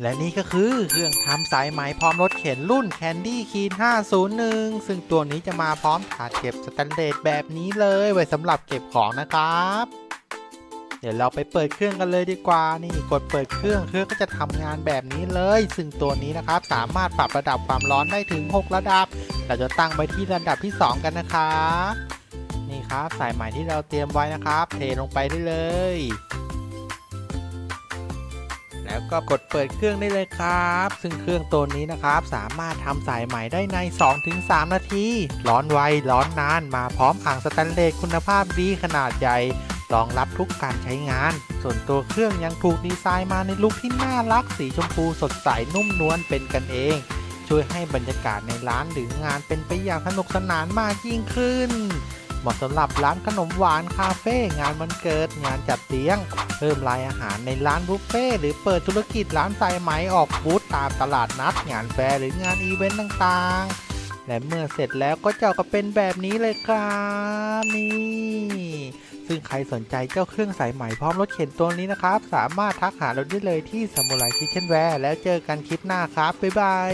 และนี่ก็คือเครื่องทำสายไหมพร้อมรถเข็นรุ่น Candy Keen 501 ซึ่งตัวนี้จะมาพร้อมถาดเก็บสแตนเลสแบบนี้เลยไว้สำหรับเก็บของนะครับ เดี๋ยวเราไปเปิดเครื่องกันเลยดีกว่า นี่กดเปิดเครื่องเครื่องก็จะทำงานแบบนี้เลย ซึ่งตัวนี้นะครับสามารถปรับระดับความร้อนได้ถึง 6 ระดับ เราจะตั้งไปที่ระดับที่ 2 กันนะครับนี่ครับสายไหมที่เราเตรียมไว้นะครับ เทลงไปได้เลย แล้วก็กดเปิดเครื่องได้เลยครับ ซึ่งเครื่องตัวนี้นะครับสามารถทำสายไหมได้ใน 2-3 นาที ร้อนไวร้อนนานมาพร้อมอ่างสแตนเลสคุณภาพดีขนาดใหญ่รองรับทุกการใช้งาน ส่วนตัวเครื่องยังถูกดีไซน์มาในลุคที่น่ารักสีชมพูสดใสนุ่มนวลเป็นกันเอง ช่วยให้บรรยากาศในร้านหรืองานเป็นไปอย่างสนุกสนานมากยิ่งขึ้น เหมาะสำหรับร้านขนมหวานคาเฟ่งานวันเกิดงานจัดเลี้ยง เพิ่มรายอาหารในร้านบุฟเฟ่หรือเปิดธุรกิจร้านสายไหมออกบูธตามตลาดนัด งานแฟร์หรืองานอีเวนต์ต่างๆ และเมื่อเสร็จแล้วก็จะออกมาเป็นแบบนี้เลยครับนี่ซึ่งใครสนใจเจ้าเครื่องสายไหมพร้อมรถเข็นตัวนี้นะครับ สามารถทักหาเราได้เลยที่สมุไรคิเช่นแวร์แล้วเจอกันคลิปหน้าครับบ๊ายบาย